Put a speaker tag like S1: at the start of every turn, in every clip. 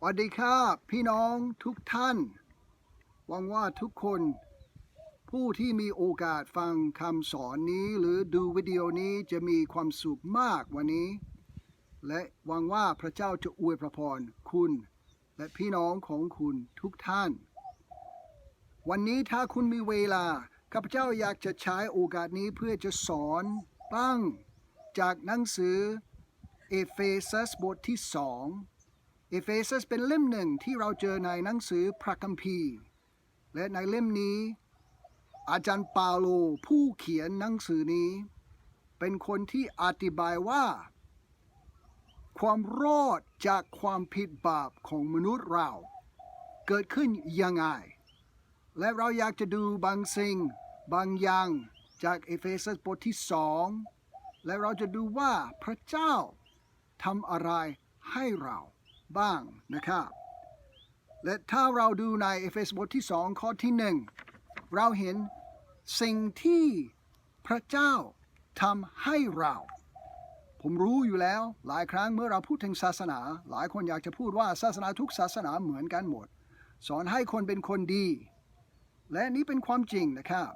S1: สวัสดีครับพี่น้องทุกท่าน หวังว่าทุกคน ผู้ที่มีโอกาสฟังคำสอนนี้หรือดูวิดีโอนี้จะมีความสุขมากวันนี้ และหวังว่าพระเจ้าจะอวยพระพรคุณ และพี่น้องของคุณทุกท่าน วันนี้ถ้าคุณมีเวลาข้าพเจ้าอยากจะใช้โอกาสนี้เพื่อจะสอนตั้งจากหนังสือเอเฟซัสบทที่สอง เอเฟซัสเป็นเล่มหนึ่งที่เราเจอในหนังสือพระคัมภีร์ และในเล่มนี้ อาจารย์ปาโลผู้เขียนหนังสือนี้ เป็นคนที่อธิบายว่า ความรอดจากความผิดบาปของมนุษย์เรา เกิดขึ้นยังไง และเราอยากจะดูบางสิ่งบางอย่างจากเอเฟซัสบทที่สองและเราจะดูว่าพระเจ้าทำอะไรให้เรา บ้างนะครับ และถ้าเราดูในเอเฟซัสบทที่สองข้อที่หนึ่งเราเห็นสิ่งที่พระเจ้าทำให้เรา ผมรู้อยู่แล้วหลายครั้งเมื่อเราพูดถึงศาสนา หลายคนอยากจะพูดว่าศาสนาทุกศาสนาเหมือนกันหมด สอนให้คนเป็นคนดี และนี่เป็นความจริงนะครับ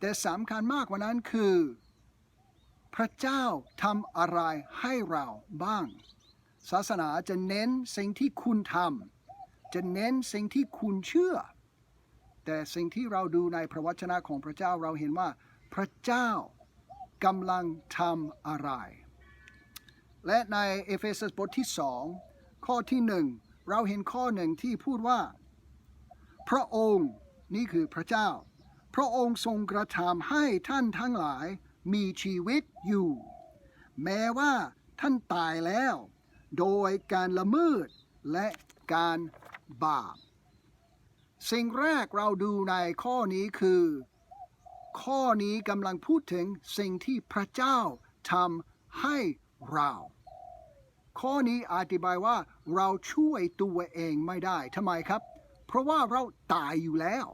S1: แต่สำคัญมากกว่านั้นคือ พระเจ้าทำอะไรให้เราบ้าง ศาสนาจะเน้นสิ่งที่คุณทำจะเน้นสิ่งที่คุณเชื่อ แต่สิ่งที่เราดูในพระวจนะของพระเจ้าเราเห็นว่าพระเจ้ากำลังทำอะไร และในเอเฟซัสบทที่สองข้อที่หนึ่งเราเห็นข้อหนึ่งที่พูดว่า พระองค์นี่คือพระเจ้า พระองค์ทรงกระทำให้ท่านทั้งหลายมีชีวิตอยู่ แม้ว่าท่านตายแล้ว โดยการละเมิดและการบาป สิ่งแรกเราดูในข้อนี้คือ ข้อนี้กำลังพูดถึงสิ่งที่พระเจ้าทำให้เรา ข้อนี้อธิบายว่าเราช่วยตัวเองไม่ได้ทำไมครับ เพราะว่าเราตายอยู่แล้ว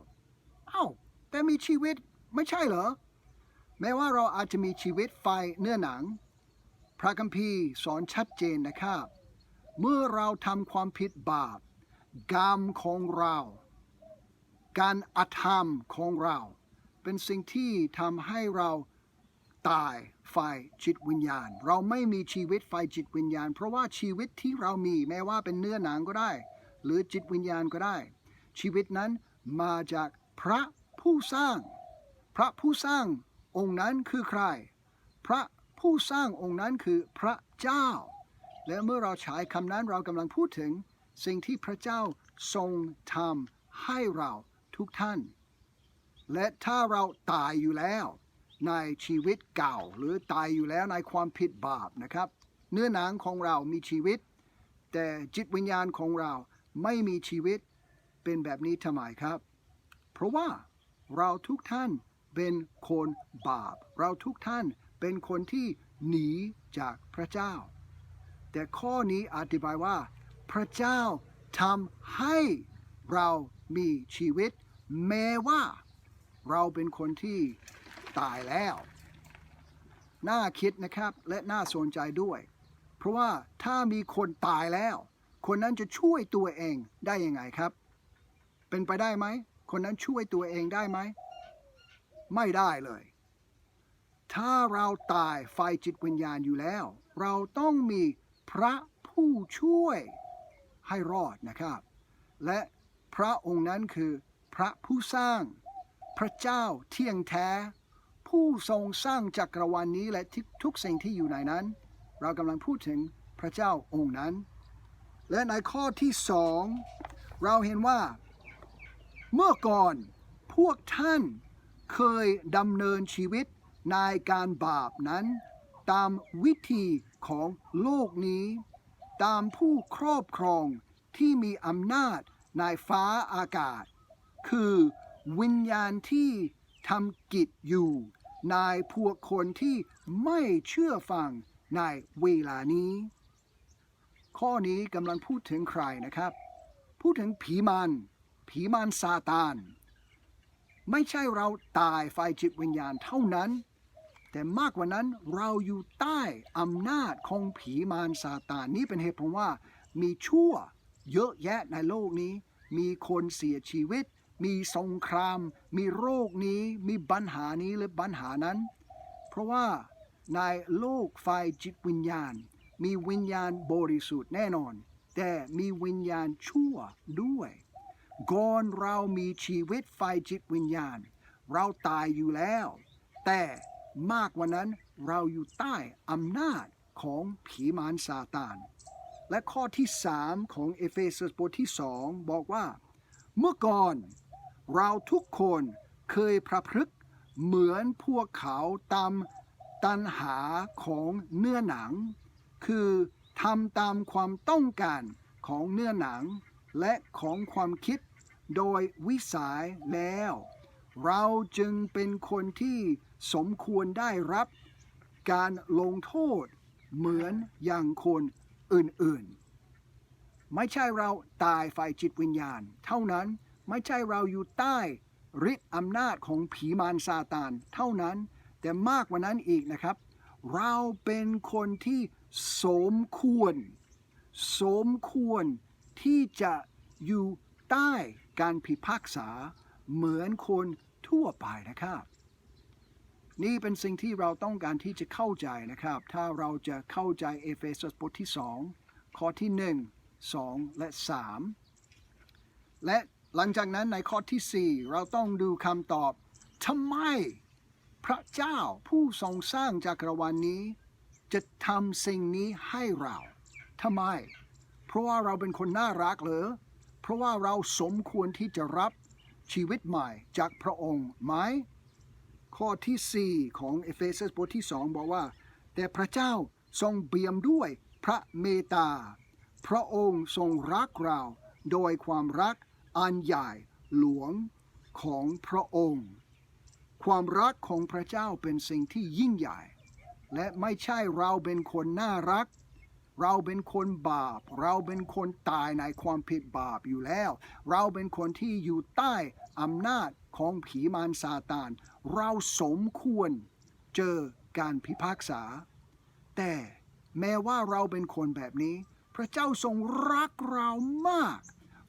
S1: เอ้า แต่มีชีวิตไม่ใช่เหรอ แม้ว่าเราอาจจะมีชีวิตไฟเนื้อหนัง ระคัมภีร์สอนชัดเจนนะครับ เมื่อเราทำความผิดบาปกรรมของเรา การอธรรมของเรา เป็นสิ่งที่ทำให้เราตายฝ่ายจิตวิญญาณ เราไม่มีชีวิตฝ่ายจิตวิญญาณ เพราะว่าชีวิตที่เรามีแม้ว่าเป็นเนื้อหนังก็ได้ หรือจิตวิญญาณก็ได้ ชีวิตนั้นมาจากพระผู้สร้าง พระผู้สร้างองค์นั้นคือใคร พระ ผู้สร้างองค์นั้นคือพระเจ้า และเมื่อเราใช้คำนั้นเรากำลังพูดถึง สิ่งที่พระเจ้าทรงทำให้เราทุกท่าน และถ้าเราตายอยู่แล้ว ในชีวิตเก่าหรือตายอยู่แล้วในความผิดบาปนะครับ เนื้อหนังของเรามีชีวิต แต่จิตวิญญาณของเราไม่มีชีวิตเป็นแบบนี้ทำไมครับ เพราะว่าเราทุกท่านเป็นคนบาป เราทุกท่าน เป็นคนที่หนีจากพระเจ้า แต่ข้อนี้อธิบายว่า พระเจ้าทำให้เรามีชีวิต แม้ว่าเราเป็นคนที่ตายแล้ว น่าคิดนะครับและน่าสนใจด้วย เพราะว่าถ้ามีคนตายแล้ว คนนั้นจะช่วยตัวเองได้ยังไงครับ เป็นไปได้ไหม คนนั้นช่วยตัวเองได้ไหม ไม่ได้เลย ถ้าเราตายไฟจิตวิญญาณอยู่แล้ว เราต้องมีพระผู้ช่วยให้รอดนะครับ และพระองค์นั้นคือพระผู้สร้าง พระเจ้าเที่ยงแท้ ผู้ทรงสร้างจักรวาลนนี้และทุกสิ่งที่อยู่ในนั้น เรากำลังพูดถึงพระเจ้าองค์นั้น และในข้อที่สองเราเห็นว่า เมื่อก่อนพวกท่านเคยดำเนินชีวิต ในการบาปนั้น ตามวิธีของโลกนี้ ตามผู้ครอบครองที่มีอำนาจในฟ้าอากาศ คือวิญญาณที่ทำกิจอยู่ในพวกคนที่ไม่เชื่อฟังในเวลานี้ ข้อนี้กำลังพูดถึงใครนะครับ พูดถึงผีมัน ผีมันซาตาน ไม่ใช่เราตายไฟจิตวิญญาณเท่านั้น แต่มากกว่านั้นเราอยู่ใต้อำนาจของผีมารซาตานนี่เป็นเหตุผลว่า มีชั่วเยอะแยะในโลกนี้ มีคนเสียชีวิต มีสงคราม มีโรคนี้ มีปัญหานี้หรือปัญหานั้น เพราะว่าในโลกฝ่ายจิตวิญญาณ มีวิญญาณบริสุทธิ์แน่นอน แต่มีวิญญาณชั่วด้วยก่อนเรามีชีวิตฝ่ายจิตวิญญาณ เราตายอยู่แล้ว แต่ มากกว่านั้นเราอยู่ใต้อำนาจของผีมารซาตาน และข้อที่สามของเอเฟซัสบทที่สองบอกว่า เมื่อก่อนเราทุกคนเคยประพฤกษ์เหมือนพวกเขาตามตันหาของเนื้อหนัง คือทำตามความต้องการของเนื้อหนัง และของความคิดโดยวิสัยแล้ว เราจึงเป็นคนที่ สมควรได้รับการลงโทษเหมือนอย่างคนอื่นๆ ไม่ใช่เราตายฝ่ายจิตวิญญาณ เท่านั้นไม่ใช่เราอยู่ใต้ฤทธิ์อำนาจของผีมารซาตานเท่านั้น แต่มากกว่านั้นอีกนะครับ เราเป็นคนที่สมควร สมควรที่จะอยู่ใต้การพิพากษาเหมือนคนทั่วไปนะครับ นี่เป็นสิ่งที่เราต้องการที่จะเข้าใจนะครับ ถ้าเราจะเข้าใจเอเฟซัสบทที่ 2 ข้อที่ 1 2 และ 3 และหลังจากนั้นในข้อที่ 4 เราต้องดูคำตอบทำไมพระเจ้าผู้ทรงสร้างจักรวาลนนี้ จะทำสิ่งนี้ให้เราทำไม เพราะว่าเราเป็นคนน่ารักเหรอเพราะว่าเราสมควรที่จะรับชีวิตใหม่จากพระองค์ไหม ข้อที่ 4 ของเอเฟซัสบทที่ 2 บอกว่า แต่พระเจ้าทรงเบี่ยมด้วยพระเมตตา พระองค์ทรงรักเราโดยความรักอันใหญ่หลวงของพระองค์ ความรักของพระเจ้าเป็นสิ่งที่ยิ่งใหญ่ และไม่ใช่เราเป็นคนน่ารัก เราเป็นคนบาป เราเป็นคนตายในความผิดบาปอยู่แล้ว เราเป็นคนที่อยู่ใต้ อำนาจของผีมารซาตาน เราสมควรเจอการพิพากษา แต่แม้ว่าเราเป็นคนแบบนี้ พระเจ้าทรงรักเรามาก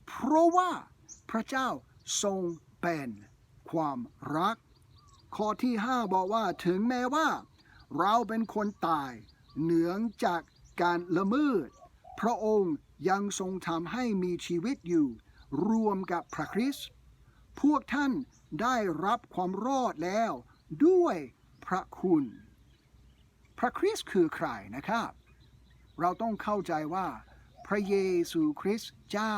S1: เพราะว่าพระเจ้าทรงเป็นความรัก ข้อที่ 5 บอกว่าถึงแม้ว่า เราเป็นคนตายเหนืองจากการละเมิด พระองค์ยังทรงทำให้มีชีวิตอยู่ รวมกับพระคริสต์ พวกท่านได้รับความรอดแล้ว ด้วยพระคุณ พระคริสต์คือใครนะครับ เราต้องเข้าใจว่า พระเยซูคริสต์เจ้า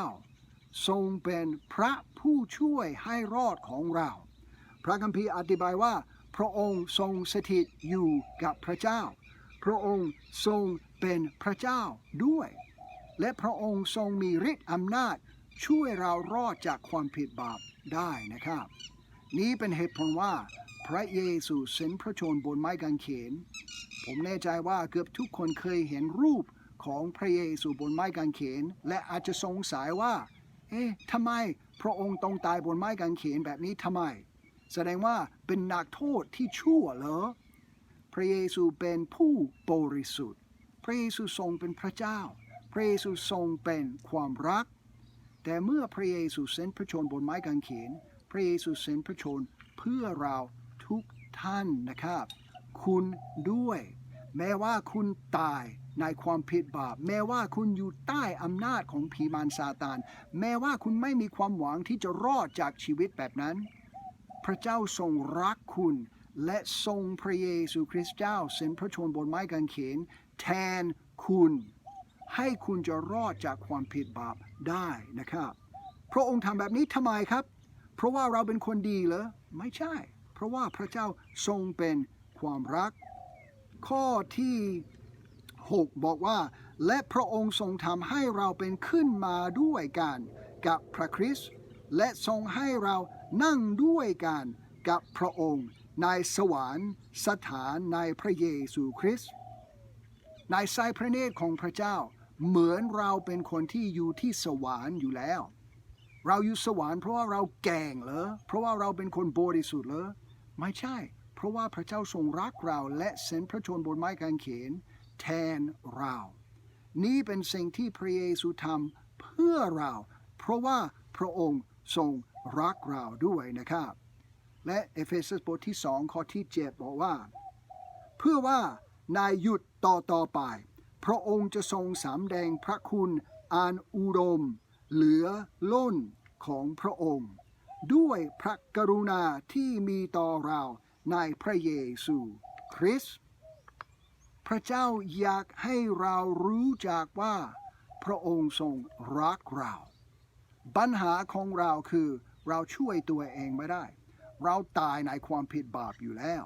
S1: ทรงเป็นพระผู้ช่วยให้รอดของเรา พระคัมภีร์อธิบายว่า พระองค์ทรงสถิตอยู่กับพระเจ้า พระองค์ทรงเป็นพระเจ้าด้วย และพระองค์ทรงมีฤทธิ์อำนาจช่วยเรารอดจากความผิดบาป ได้นะครับ นี้เป็นเหตุผลว่าพระเยซูเส้นพระชนบนไม้กางเขน ผมแน่ใจว่าเกือบทุกคนเคยเห็นรูปของพระเยซูบนไม้กางเขน และอาจจะสงสัยว่า เอ๊ะทำไมพระองค์ต้องตายบนไม้กางเขนแบบนี้ทำไม แสดงว่าเป็นนักโทษที่ชั่วเหรอ พระเยซูเป็นผู้บริสุทธิ์ พระเยซูทรงเป็นพระเจ้า พระเยซูทรงเป็นความรัก แต่เมื่อพระเยซูเส้นพระชนบนไม้กางเขน พระเยซูเส้นพระชนเพื่อเราทุกท่านนะครับ คุณด้วย แม้ว่าคุณตายในความผิดบาป แม้ว่าคุณอยู่ใต้อำนาจของผีมารซาตาน แม้ว่าคุณไม่มีความหวังที่จะรอดจากชีวิตแบบนั้น พระเจ้าทรงรักคุณ และทรงพระเยซูคริสต์เจ้าเส้นพระชนบนไม้กางเขน แทนคุณ ให้คุณจะรอดจากความผิดบาปได้นะครับ พระองค์ทำแบบนี้ทำไมครับ เพราะว่าเราเป็นคนดีเหรอไม่ใช่ เพราะว่าพระเจ้าทรงเป็นความรัก ข้อที่ 6 บอกว่า และพระองค์ทรงทำให้เราเป็นขึ้นมาด้วยกันกับพระคริสต์และทรงให้เรานั่งด้วยกันกับพระองค์ในสวรรค์สถานในพระเยซูคริสต์ในสายพระเนตรของพระเจ้า เหมือนเราเป็นคนที่อยู่ที่สวรรค์อยู่แล้ว เราอยู่สวรรค์เพราะว่าเราแก่งเหรอเพราะว่าเราเป็นคนบริสุทธิ์เหรอไม่ใช่ เพราะว่าพระเจ้าทรงรักเราและเส้นพระชนบนไม้กางเขนแทนเรา นี่เป็นสิ่งที่พระเยซูทำเพื่อเรา เพราะว่าพระองค์ทรงรักเราด้วยนะครับ และเอเฟซัสบทที่2ข้อที่ 7 บอกว่า เพื่อว่านายหยุดต่อต่อไป พระองค์จะทรงสำแดงพระคุณอันอุดม เหลือล้นของพระองค์ ด้วยพระกรุณาที่มีต่อเราในพระเยซูคริสต์พระเจ้าอยากให้เรารู้จักว่า พระองค์ทรงรักเรา ปัญหาของเราคือเราช่วยตัวเองไม่ได้ เราตายในความผิดบาปอยู่แล้ว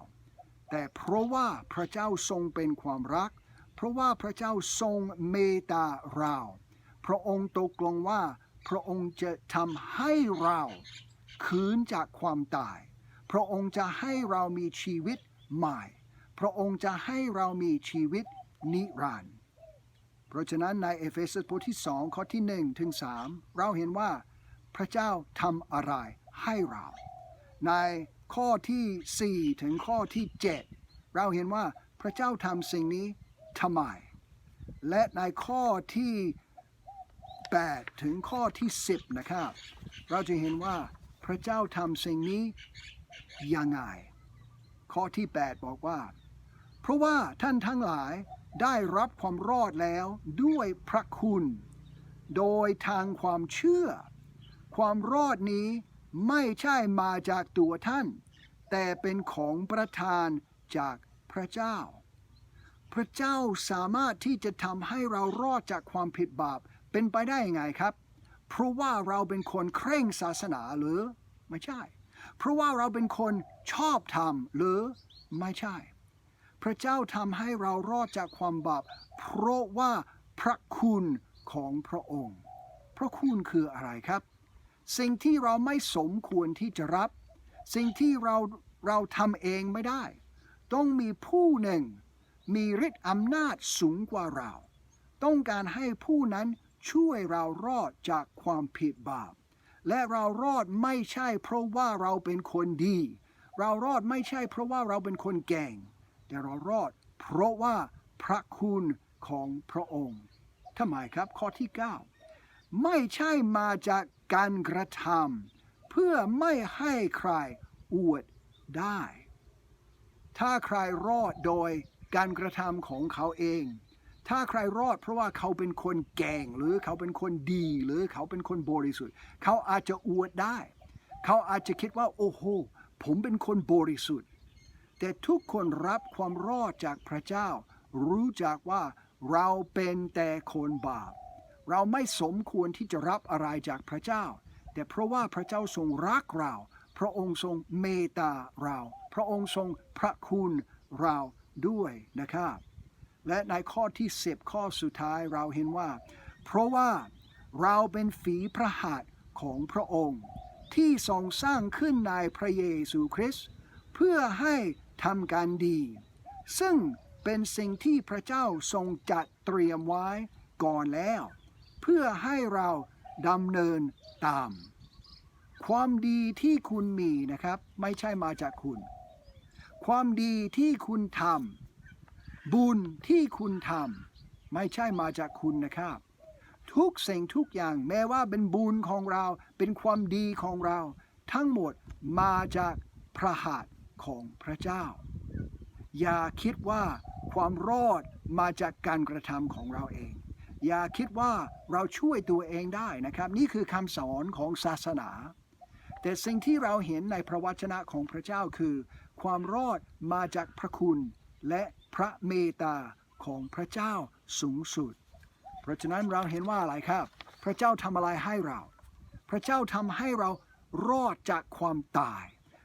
S1: แต่เพราะว่าพระเจ้าทรงเป็นความรัก ราะว่าพระเจ้าทรงเมตตาเรา พระองค์ตกลงว่าพระองค์จะทำให้เราคืนจากความตาย พระองค์จะให้เรามีชีวิตใหม่ พระองค์จะให้เรามีชีวิตนิรันดร์ เพราะฉะนั้นในเอเฟซัสบทที่2ข้อที่1ถึง3เราเห็นว่าพระเจ้าทำอะไรให้เรา ในข้อที่ 4 ถึงข้อที่ 7 เราเห็นว่าพระเจ้าทำสิ่งนี้ ทำไม และในข้อที่ 8 ถึงข้อที่ 10 นะครับ เราจะเห็นว่าพระเจ้าทำสิ่งนี้ยังไง ข้อที่ 8 บอกว่า เพราะว่าท่านทั้งหลายได้รับความรอดแล้วด้วยพระคุณ โดยทางความเชื่อ ความรอดนี้ไม่ใช่มาจากตัวท่าน แต่เป็นของประทานจากพระเจ้า พระเจ้าสามารถที่จะทำให้เรารอดจากความผิดบาปเป็นไปได้ยังไงครับ เพราะว่าเราเป็นคนเคร่งศาสนาหรือไม่ใช่ เพราะว่าเราเป็นคนชอบธรรมหรือไม่ใช่ พระเจ้าทำให้เรารอดจากความบาปเพราะว่าพระคุณของพระองค์ พระคุณคืออะไรครับ สิ่งที่เราไม่สมควรที่จะรับ สิ่งที่เราเราทำเองไม่ได้ ต้องมีผู้หนึ่ง มีฤทธิ์อำนาจสูงกว่าเรา ต้องการให้ผู้นั้นช่วยเรารอดจากความผิดบาป และเรารอดไม่ใช่เพราะว่าเราเป็นคนดี เรารอดไม่ใช่เพราะว่าเราเป็นคนเก่ง แต่เรารอดเพราะว่าพระคุณของพระองค์ทำไมครับข้อที่ 9 ไม่ใช่มาจากการกระทำเพื่อไม่ให้ใครอวดได้ ถ้าใครรอดโดย การกระทำของเขาเอง ถ้าใครรอดเพราะว่าเขาเป็นคนแก่งหรือเขาเป็นคนดี หรือเขาเป็นคนบริสุทธิ์ เขาอาจจะอวดได้ เขาอาจจะคิดว่า โอ้โห ผมเป็นคนบริสุทธิ์ แต่ทุกคนรับความรอดจากพระเจ้า รู้จักว่าเราเป็นแต่คนบาป เราไม่สมควรที่จะรับอะไรจากพระเจ้า แต่เพราะว่าพระเจ้าทรงรักเรา พระองค์ทรงเมตตาเรา พระองค์ทรงพระคุณเรา ด้วยนะครับ และในข้อที่ 10 ข้อสุดท้ายเราเห็นว่า เพราะว่าเราเป็นฝีพระหัตถ์ของพระองค์ ที่ทรงสร้างขึ้นในพระเยซูคริสต์เพื่อให้ทำการดี ซึ่งเป็นสิ่งที่พระเจ้าทรงจัดเตรียมไว้ก่อนแล้ว เพื่อให้เราดำเนินตาม ความดีที่คุณมีนะครับ ไม่ใช่มาจากคุณ ความดีที่คุณทำบุญที่คุณทำไม่ใช่มาจากคุณนะครับ ทุกสิ่งทุกอย่างแม้ว่าเป็นบุญของเราเป็นความดีของเรา ทั้งหมดมาจากพระหัตถ์ของพระเจ้า อย่าคิดว่าความรอดมาจากการกระทำของเราเอง อย่าคิดว่าเราช่วยตัวเองได้นะครับ นี่คือคำสอนของศาสนา แต่สิ่งที่เราเห็นในพระวจนะของพระเจ้าคือ ความรอดมาจากพระคุณ และพระเมตตาของพระเจ้าสูงสุด เพราะฉะนั้นเราเห็นว่าอะไรครับ พระเจ้าทำอะไรให้เรา พระเจ้าทำให้เรารอดจากความตาย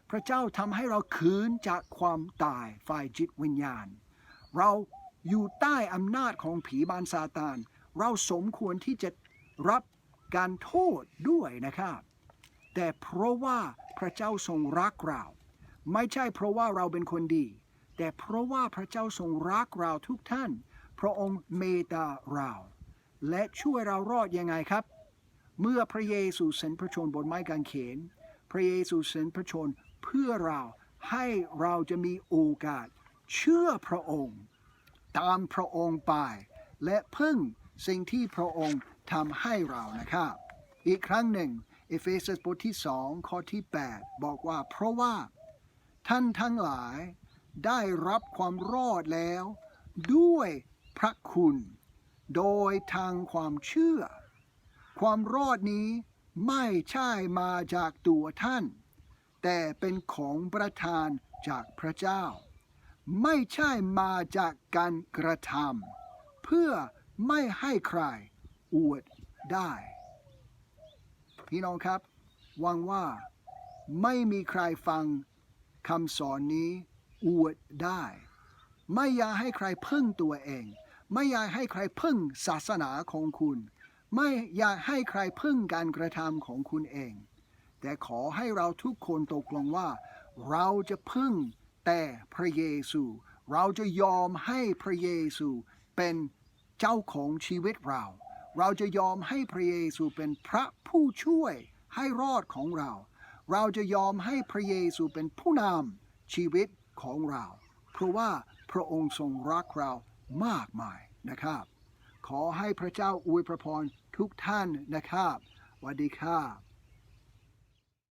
S1: พระเจ้าทำให้เราคืนจากความตายฝ่ายจิตวิญญาณ เราอยู่ใต้อำนาจของผีมารซาตาน เราสมควรที่จะรับการโทษด้วยนะครับ แต่เพราะว่าพระเจ้าทรงรักเรา ไม่ใช่เพราะว่าเราเป็นคนดี แต่เพราะว่าพระเจ้าทรงรักเราทุกท่าน พระองค์เมตตาเรา และช่วยเรารอดยังไงครับ เมื่อพระเยซูเสนพระชนบนไม้กางเขน พระเยซูเสนพระชนเพื่อเราให้เราจะมีโอกาส เชื่อพระองค์ ตามพระองค์ไป และพึ่งสิ่งที่พระองค์ทำให้เรานะครับ อีกครั้งหนึ่ง เอเฟซัสบทที่สองข้อที่ 8 บอกว่าเพราะว่า ท่านทั้งหลายได้รับความรอดแล้ว ด้วยพระคุณ โดยทางความเชื่อ ความรอดนี้ไม่ใช่มาจากตัวท่าน แต่เป็นของประทานจากพระเจ้า ไม่ใช่มาจากการกระทำเพื่อไม่ให้ใครอวดได้ พี่น้องครับหวังว่าไม่มีใครฟัง คำสอนนี้อวดได้ ไม่อยากให้ใครพึ่งตัวเอง ไม่อยากให้ใครพึ่งศาสนาของคุณ ไม่อยากให้ใครพึ่งการกระทำของคุณเอง แต่ขอให้เราทุกคนตกลงว่า เราจะพึ่งแต่พระเยซู เราจะยอมให้พระเยซูเป็นเจ้าของชีวิตเรา เราจะยอมให้พระเยซูเป็นพระผู้ช่วยให้รอดของเรา เราจะยอมให้พระเยซูเป็นผู้นำชีวิตของเรา เพราะว่าพระองค์ทรงรักเรามากมายนะครับ ขอให้พระเจ้าอวยพระพรทุกท่านนะครับสวัสดีครับ